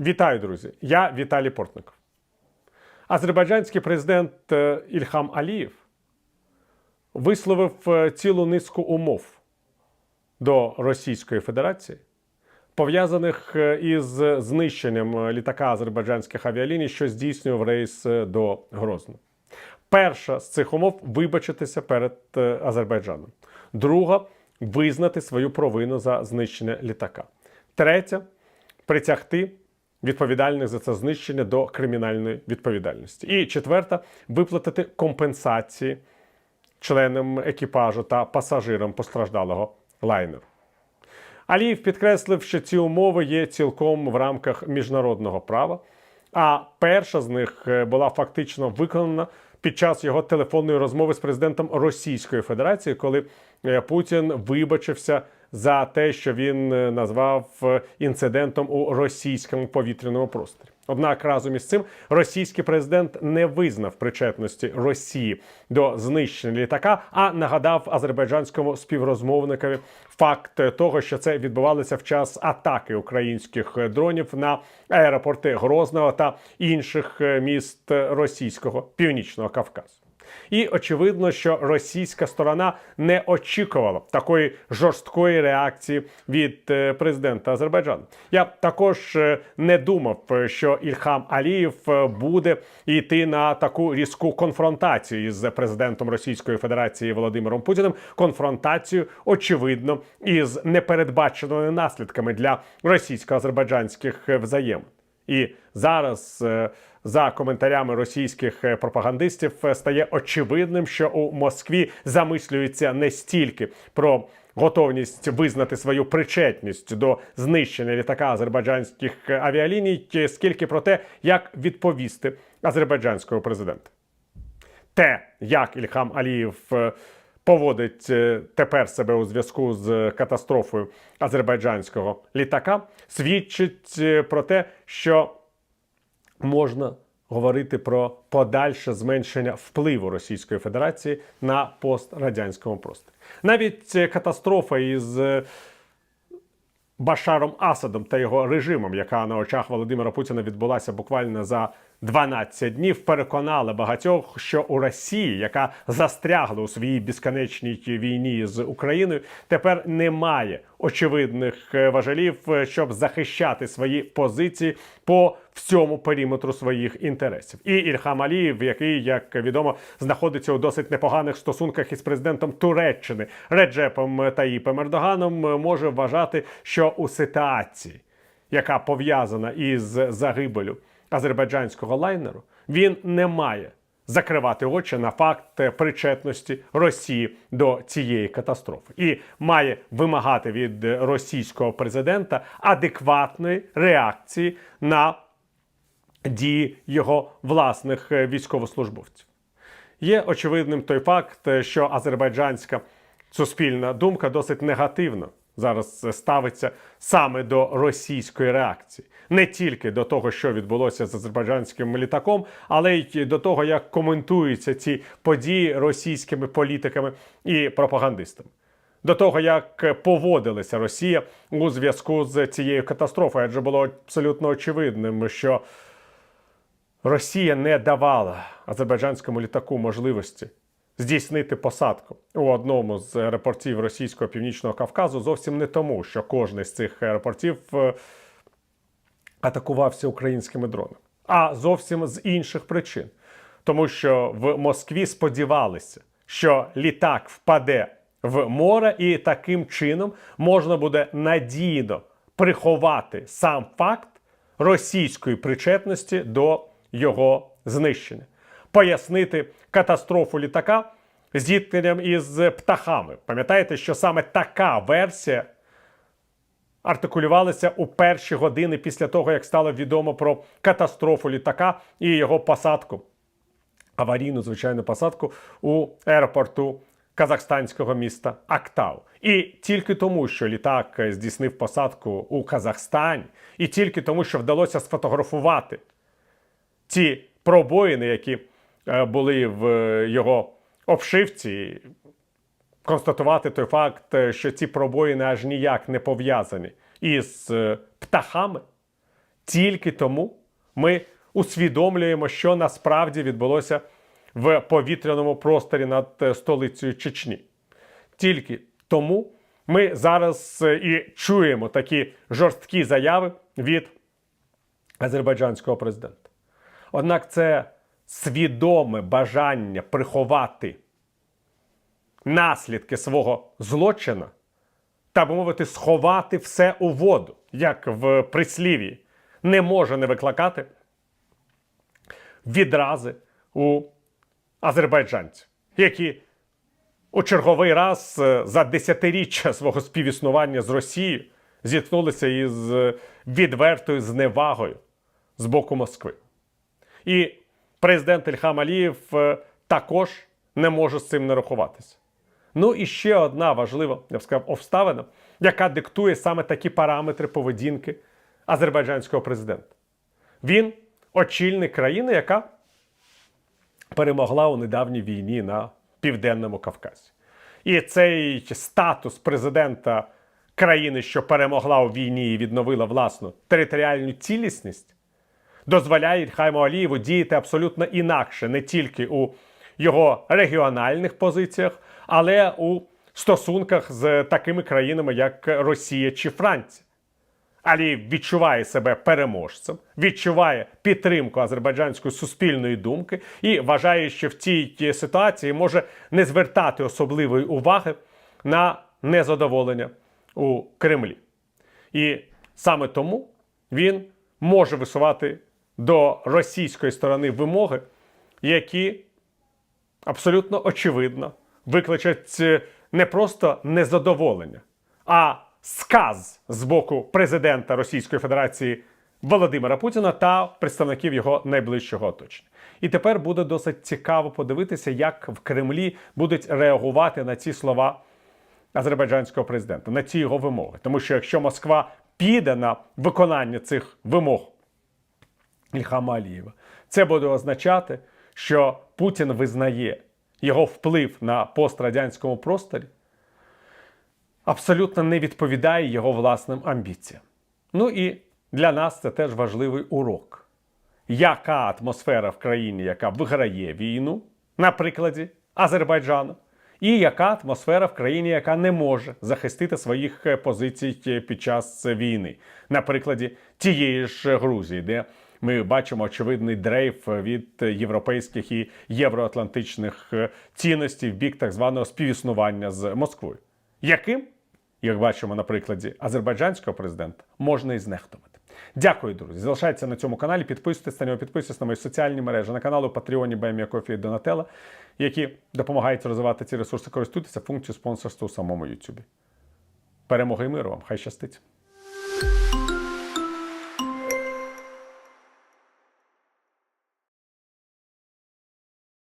Вітаю, друзі! Я Віталій Портников. Азербайджанський президент е, Ільхам Алієв висловив е, цілу низку умов до Російської Федерації, пов'язаних е, із знищенням літака азербайджанських авіаліній, що здійснював рейс до Грозного. Перша з цих умов вибачитися перед Азербайджаном. Друга визнати свою провину за знищення літака. Третя притягти відповідальних за це знищення до кримінальної відповідальності. І четверта виплатити компенсації членам екіпажу та пасажирам постраждалого лайнеру. Аліїв підкреслив, що ці умови є цілком в рамках міжнародного права. А перша з них е, була фактично виконана під час його телефонної розмови з президентом Російської Федерації, коли е, Путін вибачився за те, що він е, назвав е, інцидентом у російському повітряному просторі. Однак разом із цим російський президент не визнав причетності Росії до знищення літака, а нагадав азербайджанському співрозмовникові факт того, що це відбувалося в час атаки українських дронів на аеропорти Грозного та інших е, міст російського північного Кавказу. І очевидно, що російська сторона не очікувала такої жорсткої реакції від е, президента Азербайджану. Я також е, не думав, е, що Ільхам Алієв буде йти на таку різку конфронтацію із президентом Російської Федерації Володимиром Путіним. Конфронтацію, очевидно, із непередбаченими наслідками для російсько-азербайджанських взаємин. І зараз, е, за коментарями російських е, пропагандистів, е, стає очевидним, що у Москві замислюється не стільки про готовність визнати свою причетність до знищення літака азербайджанських авіаліній, скільки про те, як відповісти азербайджанського президента. Те, як Ільхам Алієв е, поводить е, тепер себе у зв'язку з катастрофою азербайджанського літака, свідчить е, про те, що можна говорити про подальше зменшення впливу Російської Федерації на пострадянському просторі. Навіть е, катастрофа із Башаром Асадом та його режимом, яка на очах Володимира Путіна відбулася буквально за 12 днів, переконала багатьох, що у Росії, яка застрягла у своїй безконечній війні з Україною, тепер немає очевидних е, важелів, е, щоб захищати свої позиції по всьому периметру своїх інтересів. І Ільхам Алієв, який, як відомо, знаходиться у досить непоганих стосунках із президентом Туреччини Реджепом Таїпом Ердоганом, може вважати, що у ситуації, яка пов'язана із загибелю азербайджанського лайнеру, він не має закривати очі на факт причетності Росії до цієї катастрофи і має вимагати від російського президента адекватної реакції на дії його власних е, військовослужбовців. Є очевидним той факт, е, що азербайджанська суспільна думка досить негативно зараз ставиться саме до російської реакції, не тільки до того, що відбулося з азербайджанським літаком, але й до того, як коментуються ці події російськими політиками і пропагандистами. До того, як поводилася Росія у зв'язку з цією катастрофою, адже було абсолютно очевидним, що Росія не давала азербайджанському літаку можливості здійснити посадку у одному з аеропортів російського північного Кавказу зовсім не тому, що кожний з цих аеропортів е, атакувався українськими дронами, а зовсім з інших причин. Тому що в Москві сподівалися, що літак впаде в море, і таким чином можна буде надійно приховати сам факт російської причетності до його знищення, пояснити катастрофу літака зіткненням із птахами. Пам'ятаєте, що саме така версія артикулювалася у перші години після того, як стало відомо про катастрофу літака і його посадку, аварійну звичайну посадку у аеропорту казахстанського міста Актау. І тільки тому, що літак здійснив посадку у Казахстані, і тільки тому, що вдалося сфотографувати ці пробоїни, які були в е, його обшивці, констатувати той факт, е, що ці пробоїни аж ніяк не пов'язані із е, птахами. тільки тому ми усвідомлюємо, що насправді відбулося в повітряному просторі над е, столицею Чечні. Тільки тому ми зараз е, і чуємо такі жорсткі заяви від азербайджанського президента. Однак це свідоме бажання приховати наслідки свого злочину, так би мовити, сховати все у воду, як в прислів'ї, не може не викликати відрази у азербайджанців, які у черговий раз е, за десятиріччя свого співіснування з Росією зіткнулися із е, відвертою зневагою з боку Москви. І президент Ільхам Алієв е, також не може з цим не рахуватися. Ну і ще одна важлива, я б сказав, обставина, яка диктує саме такі параметри поведінки азербайджанського президента. Він очільник країни, яка перемогла у недавній війні на Південному Кавказі. І цей статус президента країни, що перемогла у війні і відновила власну територіальну цілісність, дозволяє Ільхайму Алієву діяти абсолютно інакше, не тільки у його регіональних позиціях, але у стосунках з такими країнами, як Росія чи Франція. Алієв відчуває себе переможцем, відчуває підтримку азербайджанської суспільної думки і вважає, що в цій ситуації може не звертати особливої уваги на незадоволення у Кремлі. І саме тому він може висувати до російської сторони вимоги, які абсолютно очевидно викличуть е, не просто незадоволення, а сказ з боку президента Російської Федерації Володимира Путіна та представників його найближчого оточення. І тепер буде досить цікаво подивитися, як в Кремлі будуть реагувати на ці слова азербайджанського президента, на ці його вимоги. Тому що якщо Москва піде на виконання цих вимог Ільхама Алієва, це буде означати, що Путін визнає його вплив на пострадянському просторі абсолютно не відповідає його власним амбіціям. Ну і для нас це теж важливий урок. Яка атмосфера в країні, яка виграє війну, на прикладі Азербайджану, і яка атмосфера в країні, яка не може захистити своїх е, позицій під час війни, на прикладі тієї ж Грузії, де ми бачимо очевидний дрейф від європейських і євроатлантичних е, цінностей в бік так званого співіснування з Москвою, яким, як бачимо на прикладі азербайджанського президента, можна і знехтувати. Дякую, друзі. Залишайтеся на цьому каналі. Підписуйтесь на нього, підписуйтесь на мої соціальні мережі, на канал у Патреоні Бемія Кофі і Донателла, які допомагають розвивати ці ресурси, користуйтеся функцією спонсорства у самому Ютубі. Перемоги і миру вам! Хай щастить!